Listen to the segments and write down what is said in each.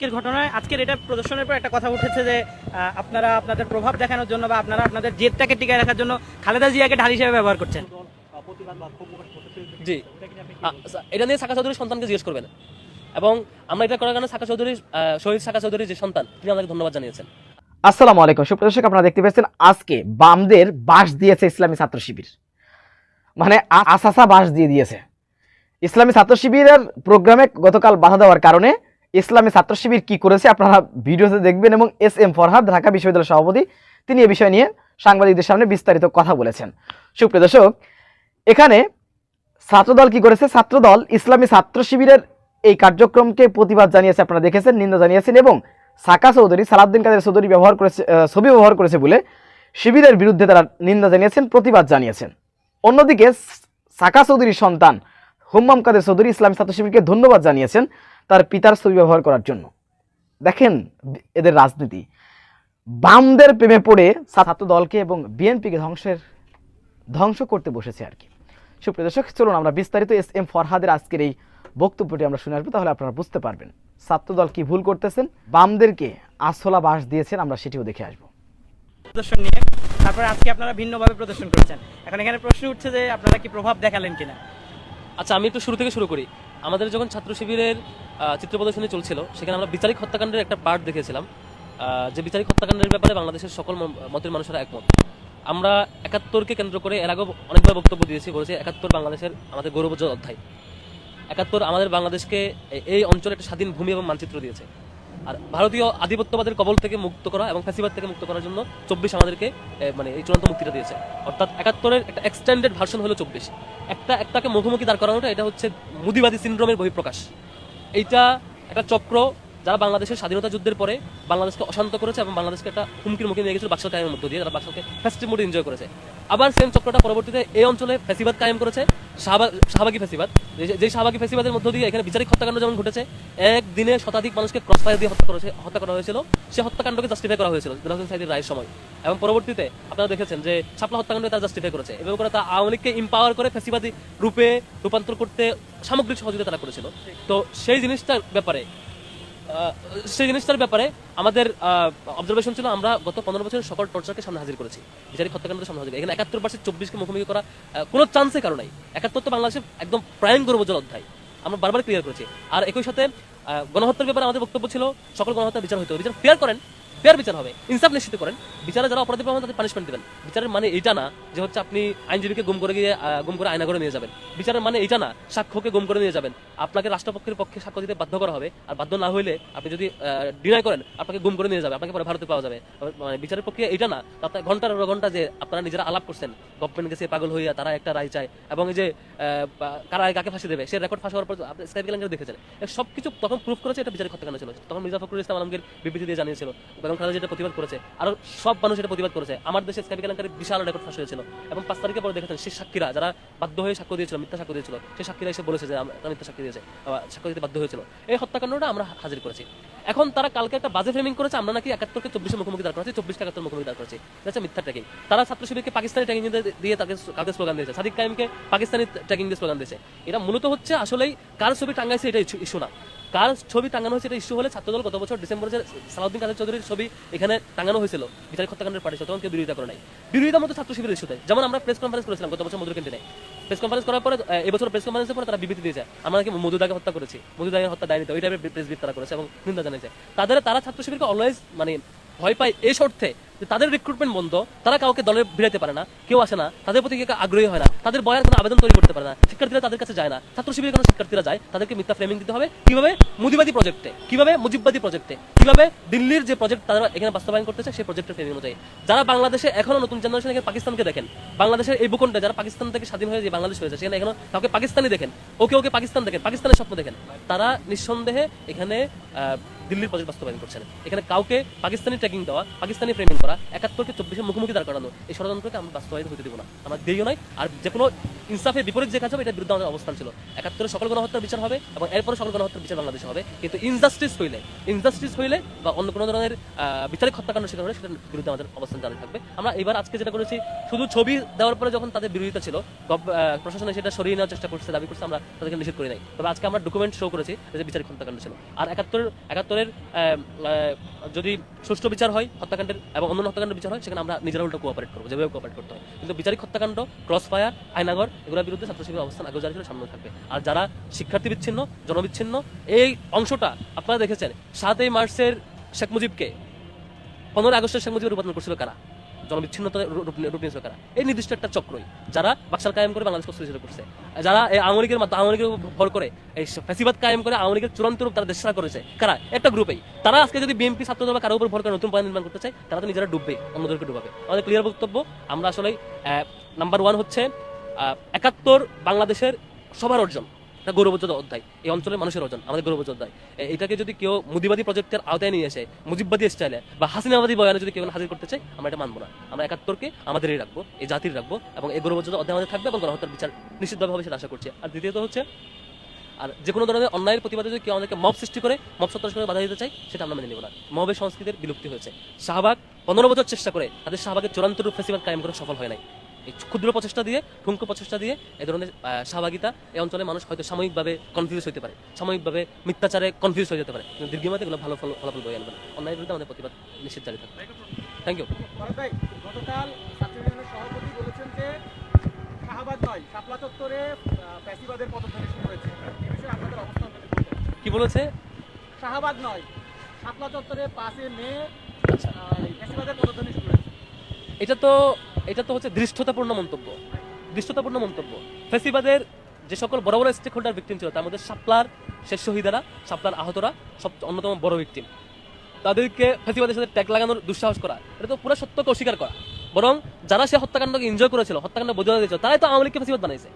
আজকের ঘটনায় আজকের এটা প্রদর্শনের পর একটা কথা উঠেছে যে আপনারা আপনাদের প্রভাব দেখানোর জন্য বা আপনারা আপনাদের জেদটাকে টিকায় রাখার জন্য খালেদা জিয়াকে ঢাল হিসেবে ব্যবহার করছেন। জি। আচ্ছা, এটা নিয়ে সাকা চৌধুরীর সন্তানকে জিজ্ঞেস করবেন। এবং আমরা এটা করার কারণে সাকা চৌধুরী শহীদ সাকা চৌধুরীর যে সন্তান তিনি আমাকে ধন্যবাদ জানিয়েছেন। আসসালামু আলাইকুম। সুপ্রদর্শক আপনারা দেখতে পাচ্ছেন আজকে বামদের বাস দিয়েছে ইসলামী ছাত্র শিবির। মানে আসাসা বাস দিয়ে দিয়েছে। ইসলামী ছাত্র শিবিরের প্রোগ্রামে গতকাল বাধা দেওয়ার কারণে ইসলামী ছাত্র শিবির কি করেছে আপনারা ভিডিওতে দেখবেন এবং এস এম ফরহাদ, ঢাকা বিশ্ববিদ্যালয়ের সভাপতি, তিনি এ বিষয় নিয়ে সাংবাদিকদের সামনে বিস্তারিত কথা বলেছেন। সুপ্রিয় দর্শক, এখানে ছাত্রদল কি করেছে? ছাত্রদল ইসলামী ছাত্র শিবিরের এই কার্যক্রমকে প্রতিবাদ জানিয়েছে, আপনারা দেখেছেন, নিন্দা জানিয়েছেন এবং সাকা চৌধুরী, সালাউদ্দিন কাদের চৌধুরী ব্যবহার করেছে ছবি ব্যবহার করেছে বলে শিবিরের বিরুদ্ধে তারা নিন্দা জানিয়েছেন, প্রতিবাদ জানিয়েছেন। অন্যদিকে সাকা চৌধুরীর সন্তান হুম্মাম কাদের চৌধুরী ইসলামী ছাত্র শিবিরকে ধন্যবাদ জানিয়েছেন। তার পিতার ছবি ব্যবহার করার জন্য। দেখেন এদের রাজনীতি। বামদের প্রেমে পড়ে ছাত্র দলকে এবং বিএনপিকে ধ্বংসের ধ্বংস করতে বসেছে আর কি। সুপ্রিয় দর্শক চলুন আমরা বিস্তারিত এস এম ফরহাদের আজকের এই বক্তব্যটি আমরা শুনে আসব তাহলে আপনারা বুঝতে পারবেন ছাত্রদল কি ভুল করতেছেন বামদেরকে আসলা বাস দিয়েছেন আমরা সেটিও দেখে আসব। প্রদর্শন নিয়ে তারপরে আজকে আপনারা ভিন্নভাবে প্রদর্শন করেছেন। এখন এখানে প্রশ্ন উঠছে যে আপনারা কি প্রভাব দেখালেন কিনা? আচ্ছা আমি একটু শুরু থেকে শুরু করি। আমাদের যখন ছাত্র শিবিরের চিত্র প্রদর্শনী চলছিল, সেখানে আমরা বিচারিক হত্যাকাণ্ডের একটা পার্ট দেখেছিলাম। যে বিচারিক হত্যাকাণ্ডের ব্যাপারে বাংলাদেশের সকল মতের মানুষেরা একমত। আমরা একাত্তরকে কেন্দ্র করে এর আগেও অনেকবার বক্তব্য দিয়েছি, বলেছি একাত্তর বাংলাদেশের আমাদের গৌরবজ অধ্যায়। একাত্তর আমাদের বাংলাদেশকে এই অঞ্চলে একটা স্বাধীন ভূমি এবং মানচিত্র দিয়েছে। আর ভারতীয় আধিপত্যবাদের কবল থেকে মুক্ত করা এবং ফ্যাসিবাদ থেকে মুক্ত করার জন্য চব্বিশ আমাদেরকে মানে এই চূড়ান্ত মুক্তিটা দিয়েছে। অর্থাৎ একাত্তরের একটা এক্সটেন্ডেড ভার্সন হলো চব্বিশ। একটা, একটাকে মুখোমুখি দাঁড় করানোটা, এটা হচ্ছে মুদিবাদী সিন্ড্রোমের বহিঃপ্রকাশ। এইটা একটা চক্র যারা বাংলাদেশের স্বাধীনতা যুদ্ধের পরে বাংলাদেশকে অশান্ত করেছে এবং বাংলাদেশকে একটা হুমকির মুখে নিয়ে গেছিল বাক্সাল কায়েমের মধ্য দিয়ে তারা বাক্সালকে ফেস্টিভ মোডে এনজয় করেছে। আবার সেম চক্রটা পরবর্তীতে এই অঞ্চলে ফেসিবাদ কায়েম করেছে, শাহবা- শাহবাগী ফেসিবাদ। যে- শাহবাগী ফেসিবাদের মধ্য দিয়ে এখানে বিচারিক হত্যাকাণ্ড যেমন ঘটেছে, একদিনে শতাধিক মানুষকে ক্রস ফায়ার দিয়ে হত্যা করেছে, হত্যা করা হয়েছিল। সে হত্যাকাণ্ডকে জাস্টিফাই করা হয়েছিল দিল হোসেন সাইদির রায়ের সময়। এবং পরবর্তীতে আপনারা দেখেছেন যে ছাপলা হত্যাকাণ্ডকে তারা জাস্টিফাই করেছে। এবং করে তা আওয়ামী লীগকে ইম্পাওয়ার করে ফেসিবাদী রূপে রূপান্তর করতে সামগ্রিক সহযোগিতা তারা করেছিল। তো সেই জিনিসটার ব্যাপারে সেই জিনিসটার ব্যাপারে আমাদের অবজারভেশন ছিল আমরা গত পনেরো বছরের সকল টর্চারকে সামনে হাজির করেছি। বিচারিক হত্যাকাণ্ডের সামনে হাজির এখানে একাত্তর পার্সেন্ট চব্বিশকে মুখোমুখি করা কোনো চান্সে কারও নাই। একাত্তর তো বাংলাদেশের একদম প্রায়ণ গৌরবোজ্জ্বল অধ্যায়। আমরা বারবার ক্লিয়ার করেছি। আর একই সাথে গণহত্যার ব্যাপারে আমাদের বক্তব্য ছিল, সকল গণহত্যার বিচার হইতে হবে। বিচার ক্লিয়ার করেন ফেয়ার বিচার হবে। ইনসাফ নিশ্চিত করেন। বিচারে যারা অপরাধী পাবেন, তাদের পানিশমেন্ট দেবেন। বিচারের মানে এটা না যে হচ্ছে আপনি আইনজীবীকে গুম করে গিয়ে গুম করে আয়না করে নিয়ে যাবেন। বিচারের মানে এটা না, সাক্ষ্যকে গুম করে নিয়ে যাবেন। আপনাকে রাষ্ট্রপক্ষের পক্ষে সাক্ষ্য দিতে বাধ্য করা হবে। আর বাধ্য না হইলে আপনি যদি ডিনাই করেন, আপনাকে গুম করে নিয়ে যাবে। আপনাকে পরে ভারতে পাওয়া যাবে। মানে বিচারের পক্ষে এটা না, তাতে ঘণ্টার ঘণ্টা যে আপনারা নিজেরা আলাপ করছেন গভর্নমেন্ট গেছে, পাগল হইয়া তারা একটা রায় চায়। এবং এই যে কারা কাকে ফাঁসি দেবে, সে রেকর্ড ফাঁস হওয়ার পর আপনি স্কাইপ গ্যালারি দেখেছেন। সব কিছু তখন প্রুফ করেছে, এটা বিচারিক হত্যাকাণ্ড ছিল? তখন মির্জা ফখরুল ইসলাম আলমগীর বিবৃতি দিয়ে জানিয়েছিল। এবং খালেদা যেটা প্রতিবাদ করেছে, আর সব মানুষ এটা প্রতিবাদ করেছে। আমার দেশে স্কাইপ কেলেঙ্কারি বিশাল রেকর্ড ফাঁস হয়েছিল। এবং পাঁচ তারিখে পরে দেখেছেন সেই সাক্ষীরা যারা বাধ্য হয়ে সাক্ষ্য দিয়েছিল, মিথ্যা সাক্ষ্য দিয়েছিল, সেই সাক্ষীরা এসে বলেছে যে তারা মিথ্যা সাক্ষী দিয়েছে সাক্ষ্য দিতে বাধ্য হয়েছিল। এই হত্যাকাণ্ডটা আমরা হাজির করেছি। এখন তারা কালকে একটা বাজে ফ্রেমিং করেছে, আমরা নাকি একাত্তরকে চব্বিশে মুখোমুখি দাঁড় করেছি চব্বিশকে একাত্তর মুখোমুখি দাঁড় করেছি এটা মিথ্যা ট্যাগিং তারা ছাত্র শিবিরকে পাকিস্তানি ট্যাগিং দিয়ে তাকে কালকে স্লোগান দিয়েছে। সাদিক কাইমকে পাকিস্তানি ট্যাগিং দিয়ে স্লোগান দিয়েছে। এটা মূলত হচ্ছে আসলেই কার ছবি টাঙ্গাইছে এটা ইস্যু না। কার ছবি টাঙানো হয়েছে এটা ইস্যু হলে ছাত্রদল গত বছর ডিসেম্বরে সালাউদ্দিন কাদের চৌধুরীর ছবি এখানে টাঙানো হয়েছিল। বিচারিক হত্যাকাণ্ডের পার্টি তখন কেউ বিরোধিতা করে নাই বিরোধিতার মতো ছাত্র শিবিরের ইস্যুতে যেমন আমরা প্রেস কনফারেন্স করেছিলাম গত বছর মধুর ক্যান্টিনে প্রেস কনফারেন্স করার পরে এবছর প্রেস কনফারেন্সের পরে তারা বিবৃতি দিয়েছে। আমরা নাকি মধুদাকে হত্যা করেছি। মধুদাকে হত্যা দায়নি ওই টাইপের প্রেস বিট তারা করেছে এবং নিন্দা জানিয়েছে তাদের, তারা ছাত্র শিবিরকে অলওয়েজ মানে ভয় পায় এই শর্তে। যে তাদের রিক্রুটমেন্ট বন্ধ, তারা কাউকে দলে ভিড়াতে পারে না, কেউ আসে না, তাদের প্রতি আগ্রহী হয় না, তাদের বয়ার কোনো আবেদন তৈরি করতে পারে না, শিক্ষার্থীরা তাদের কাছে যায় না ছাত্র শিবিরের কোনো শিক্ষার্থীরা যায়, তাদেরকে মিথ্যা ফ্রেমিং দিতে হবে, কীভাবে? মুদিবাদী প্রজেক্টে কীভাবে? মুজিববাদী প্রজেক্টে কীভাবে? দিল্লির যে প্রজেক্ট তারা এখানে বাস্তবায়ন করতেছে, সেই প্রজেক্টের ফ্রেমিং অনুযায়ী। যারা বাংলাদেশে এখনও নতুন জেনারেশন এখানে পাকিস্তানকে দেখেন, বাংলাদেশের এই ভূখণ্ডে যারা পাকিস্তান থেকে স্বাধীন হয়ে যে বাংলাদেশ হয়েছে, সেখানে এখনও কাউকে পাকিস্তানি দেখেন, ওকে ওকে পাকিস্তান দেখেন, পাকিস্তানের স্বপ্ন দেখেন, তারা নিঃসন্দেহে এখানে দিল্লির প্রজেক্ট বাস্তবায়ন করছেন। এখানে কাউকে পাকিস্তানি ট্র্যাকিং দেওয়া, পাকিস্তানি ফ্রেমিং করা করা একাত্তরকে চব্বিশের মুখোমুখি দাঁড় করানো। এই ষড়যন্ত্রকে আমরা বাস্তবায়িত হতে দেবো না। আমরা দিইও নাই আর যে কোনো ইনসাফের বিপরীত যে কাজ হবে এটার বিরুদ্ধে আমাদের অবস্থান ছিল। একাত্তরের সকল গণহত্যার বিচার হবে এবং এরপর সকল গণহত্যার বিচার বাংলাদেশে হবে। কিন্তু ইনজাস্টিস হইলে ইনজাস্টিস হইলে বা অন্য কোনো ধরনের বিচারিক হত্যাকাণ্ড শিকার হলে সেটার বিরুদ্ধে আমাদের অবস্থান জারি থাকবে। আমরা এবার আজকে যেটা করেছি, শুধু ছবি দেওয়ার পরে যখন তাদের বিরোধিতা ছিল প্রশাসনে সেটা সরিয়ে নেওয়ার চেষ্টা করছে, দাবি করছে, আমরা তাদেরকে নিষেধ করি নাই। তবে আজকে আমরা ডকুমেন্ট শো করেছি যে বিচারিক হত্যাকাণ্ড ছিল। আর একাত্তর একাত্তরের যদি সুষ্ঠু বিচার হয় হত্যাকাণ্ডের এবং অন্যান্য হত্যাকাণ্ড বিচার হয়, সেখানে আমরা নিজেরা উল্টো কোঅপারেট করব, যেভাবে কোঅপারেট করতে হয়। কিন্তু বিচারিক হত্যাকাণ্ড ক্রস ফায়ার আয়নাগর এগুলোর বিরুদ্ধে ছাত্রশিবির অবস্থান আগেও জারি ছিল সামনে থাকবে। আর যারা শিক্ষার্থী বিচ্ছিন্ন, জনবিচ্ছিন্ন, এই অংশটা আপনারা দেখেছেন, সাতই মার্চের শেখ মুজিবকে, পনেরোই আগস্টের শেখ মুজিবের রূপান্তর করছিল কারা? জনবিচ্ছিন্নতা রূপ রূপ নিয়েছিল কারা এই নির্দিষ্ট একটা চক্রই, যারা বাকশাল কায়েম করে বাংলাদেশ অস্থিতিশীল করছে। যারা এই আওয়ামী লীগের মাধ্যমে আওয়ামী লীগের ভর করে, এই ফ্যাসিবাদ কায়েম করে আওয়ামী লীগের চূড়ান্ত রূপ তারা দেশরা করেছে। কারা? একটা গ্রুপেই। তারা আজকে যদি বিএনপি ছাত্রদল বা কারও উপর ভর করে নতুন পয়েন্ট নির্মাণ করতে চায়, তারা তো নিজেরা ডুববে, অন্যদেরকে ডুবাবে। আমাদের ক্লিয়ার বক্তব্য, আমরা আসলে নাম্বার ওয়ান হচ্ছে একাত্তর বাংলাদেশের সবার অর্জন। এটা গৌরবোজ্জ্বল অধ্যায়। এই অঞ্চলের মানুষের অর্জন আমাদের গৌরবোজ্জ্বল অধ্যায়। এটাকে যদি কেউ মুদিবাদী প্রজেক্টের আওতায় নিয়ে এসে মুজিববাদী স্টাইলে, বা হাসিনাবাদী বয়ানে যদি কেউ হাজির করতে চাই আমরা এটা মানবো না। আমরা একাত্তরকে আমাদেরই রাখব, এই জাতির রাখব, এবং এই গৌরবোজ্জ্বল অধ্যায় আমাদের থাকবে এবং গণহত্যার বিচার নিশ্চিতভাবে হবে সেটা আশা করছি। আর দ্বিতীয়ত হচ্ছে, আর যে কোনো ধরনের অন্যায়ের প্রতিবাদে যদি কেউ আমাদেরকে মব সৃষ্টি করে, মব সত্তার সঙ্গে বাধা দিতে চাই সেটা আমরা মেনে নেব না। মবের সংস্কৃতির বিলুপ্তি হয়েছে। শাহবাগ পনেরো বছর চেষ্টা করে, তাদের শাহবাগের চূড়ান্ত রূপ ফেসিবাদ কায়েম করে সফল হয় নাই। এই ক্ষুদ্র প্রচেষ্টা দিয়ে ঠুঙ্কু প্রচেষ্টা দিয়ে এ ধরনের সহভাগিতা এই অঞ্চলে মানুষ হয়তো সাময়িকভাবে কনফিউজ হতে পারে। সাময়িকভাবে মিথ্যাচারে কনফিউজ হয়ে যেতে পারে। কিন্তু দীর্ঘমেয়াদে এগুলো ভালো ফল ফলাফল বয়ে আনবে না। অন্যায়ের বিরুদ্ধে আমাদের প্রতিবাদ নিশ্চিত জারি থাকবে। থ্যাংক ইউ ভাই গতকাল সভাপতি বলেছেন যে নয় শাপলা চত্বরে শুরু হয়েছে। এই বিষয়ে আপনাদের অবস্থান কি বলেছে? শাহবাগ নয় শাপলা চত্বরে পাশে মে আচ্ছা। পদধ্বনি শুরু হয়েছে। এটা তো এটা তো হচ্ছে দৃষ্টতাপূর্ণ মন্তব্য। দৃষ্টতাপূর্ণ মন্তব্য। ফেসিবাদের যে সকল বড় বড় স্টেক হোল্ডার ভিক্টিম ছিল, তার মধ্যে সাপলার শেষ শহীদারা সাপলার আহতরা, সব অন্যতম বড় ভিক্টিম তাদেরকে ফেসিবাদের সাথে ট্যাগ লাগানোর দুঃসাহস করা, এটা তো পুরো সত্যকে অস্বীকার করা। বরং যারা সে হত্যাকাণ্ডকে এনজয় করেছিল, হত্যাকাণ্ড বৈধতা দিয়েছিল, তারাই তো আওয়ামী লীগকে ফেসিবাদ বানাইছে।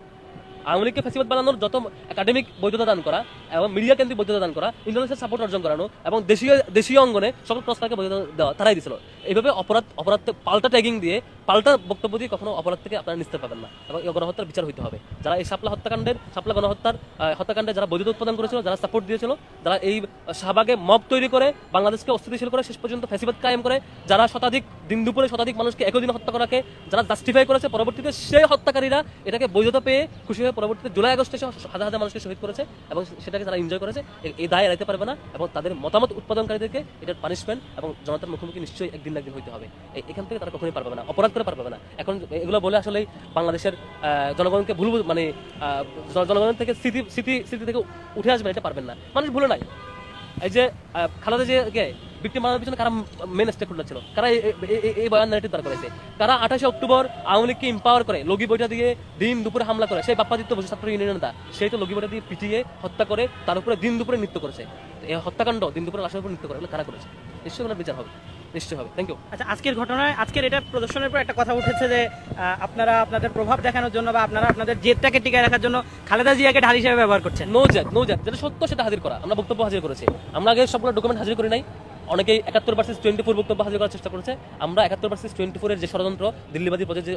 আওয়ামী লীগকে ফেসিবাদ বানানোর যত একাডেমিক বৈধতা দান করা এবং মিডিয়া কেন্দ্রিক বৈধতা দান করা ইন্টারন্যাশনাল সাপোর্ট অর্জন করানো এবং দেশীয় দেশীয় অঙ্গনে সকল প্রস্তাবকে বৈধতা দেওয়া তারাই দিছিল। এইভাবে অপরাধ অপরাধ পাল্টা ট্যাগিং দিয়ে পাল্টা বক্তব্য দিয়ে কখনো অপরাধ থেকে আপনারা নিস্তার পাবেন না। এবং এই গণহত্যার বিচার হইতে হবে। যারা এই সাপলা হত্যাকাণ্ডের সাপলা গণহত্যার হত্যাকাণ্ডে যারা বৈধতা উৎপাদন করেছিল, যারা সাপোর্ট দিয়েছিল, যারা এই শাহবাগে মব তৈরি করে বাংলাদেশকে অস্থিতিশীল করে, শেষ পর্যন্ত ফেসিবাদ কায়েম করে, যারা শতাধিক, দিন দুপুরে শতাধিক মানুষকে একই দিনে হত্যা করাকে, যারা জাস্টিফাই করেছে, পরবর্তীতে সেই হত্যাকারীরা এটাকে বৈধতা পেয়ে খুশি হয়ে পরবর্তীতে জুলাই আগস্টে হাজার হাজার মানুষকে শহীদ করেছে এবং সেটাকে যারা এনজয় করেছে এই দায় এড়াইতে পারবে না এবং তাদের মতামত উৎপাদনকারীদেরকে এটার পানিশমেন্ট এবং জনতার মুখোমুখি নিশ্চয়ই একদিন একদিন হইতে হবে। এখান থেকে তারা কখনোই পারবে না। অপরাধ করে পারবে না। এখন এগুলো বলে আসলে বাংলাদেশের জনগণকে ভুল মানে জনগণের থেকে স্মৃতি স্মৃতি স্মৃতি থেকে উঠে আসবে এটা পারবেন না। মানুষ ভুলে নাই। এই যে খালেদা যে কে ভিক্টিম বানানোর পিছনে কারা মেন স্টেক হোল্ডার ছিল? কারা এই- বয়ান নারেটিভ তারা করেছে? কারা আঠাশে অক্টোবর আওয়ামী লীগকে ইম্পাওয়ার করে, লগি বইটা দিয়ে দিন দুপুরে হামলা করে? সেই বাপ্পাদিত্য বসু, ছাত্র ইউনিয়নের নেতা, সেই তো লগি বইটা দিয়ে পিটিয়ে হত্যা করে, তার উপরে দিন দুপুরে নৃত্য করেছে। এই হত্যাকাণ্ড দিন দুপুরে লাশের উপর নৃত্য করে কারা করেছে? নিশ্চয়ই বিচার হবে। নিশ্চয়ই হবে। থ্যাংক ইউ আচ্ছা আজকের ঘটনায় আজকের এটা প্রদর্শনের পর একটা কথা উঠেছে যে আপনারা আপনাদের প্রভাব দেখানোর জন্য বা আপনারা আপনাদের জেদটাকে টিকায় রাখার জন্য খালেদা জিয়াকে ঢাল হিসেবে ব্যবহার করছেন। নো জ্যাক নো জ্যাক যেটা সত্য সেটা হাজির করা। আমরা বক্তব্য হাজির করেছি। আমরা আগে সবগুলো ডকুমেন্ট হাজির করি নাই। অনেকেই একাত্তর পার্সেন্ট টোয়েন্টি ফোর বক্তব্য হাজির করার চেষ্টা করেছে। আমরা একাত্তর পার্সেন্ট টোয়েন্টি ফোরের যে ষড়যন্ত্র দিল্লিবাদী প্রজেক্ট যে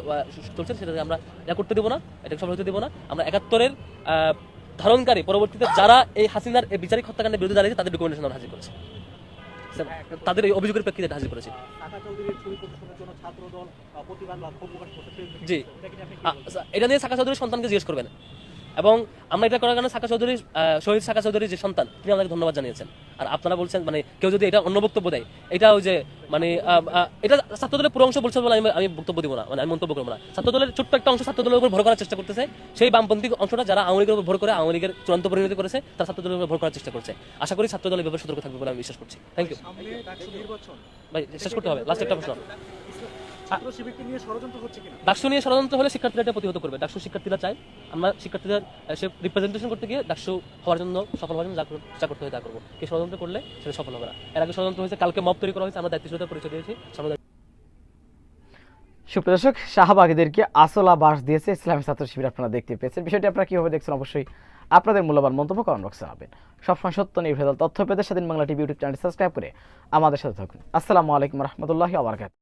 চলছে সেটাকে আমরা ইয়া করতে দেবো না এটাকে সফল হতে দেবো না। আমরা একাত্তরের আহ, ধারণকারী পরবর্তীতে যারা এই হাসিনার এই বিচারিক হত্যাকাণ্ডের বিরুদ্ধে দাঁড়িয়েছে তাদের ডকুমেন্টেশন আমরা হাজির করেছি। তাদের এই অভিযোগের প্রেক্ষিতে হাজির করেছে। জি। আচ্ছা, এটা নিয়ে সাকা চৌধুরীর সন্তানকে জিজ্ঞেস করবেন? এবং আমরা এটা করার কারণে সাকা চৌধুরী শহীদ সাকা চৌধুরীর যে সন্তান তিনি আমাকে ধন্যবাদ জানিয়েছেন। আর আপনারা বলছেন মানে কেউ যদি এটা অন্য বক্তব্য দেয় এটা ওই যে মানে এটা ছাত্রদলের পুরো অংশ বলছে বলে আমি আমি বক্তব্য দিব না মানে আমি মন্তব্য করব না। ছাত্রদলের ছোট্ট একটা অংশ ছাত্রদলের উপর ভর করার চেষ্টা করতেছে। সেই বামপন্থী অংশটা যারা আওয়ামী লীগের উপর ভর করে আওয়ামী লীগের চূড়ান্ত পরিণতি করেছে তারা ছাত্রদলের উপর ভর করার চেষ্টা করছে। আশা করি ছাত্রদল এভাবে সতর্ক থাকবে বলে আমি বিশ্বাস করছি। থ্যাংক ইউ ভাই শেষ করতে হবে লাস্ট একটা প্রশ্ন। ছাত্র শিবিরকে নিয়ে ষড়যন্ত্র হচ্ছে কিনা? ডাকসু নিয়ে ষড়যন্ত্র হলে শিক্ষার্থীরা এটা প্রতিহত করবে। ডাকসু শিক্ষার্থীরা চায় আমরা শিক্ষার্থীদের সে রিপ্রেজেন্টেশন করতে গিয়ে ডাকসু হওয়ার জন্য সফল হওয়ার জন্য যা করতে হয় তা করব। কে ষড়যন্ত্র করলে সেটা সফল হবে না। এর আগে ষড়যন্ত্র হয়েছে কালকে মব তৈরি করা হয়েছে আমরা দায়িত্বশীলতার পরিচয় দিয়েছি সামনে সুপ্রদর্শক শাহবাগীদেরকে আসলা বাস দিয়েছে ইসলামী ছাত্র শিবির আপনারা দেখতে পেয়েছেন। বিষয়টি আপনারা কীভাবে দেখছেন অবশ্যই আপনাদের মূল্যবান মন্তব্য কমেন্ট বক্সে জানাবেন। সবসময় সত্য তথ্য পেতে Swadhin Bangla TV YouTube channel subscribe করে আমাদের সাথে থাকুন। আসসালামু আলাইকুম রহমতুল্লাহি আবরকাত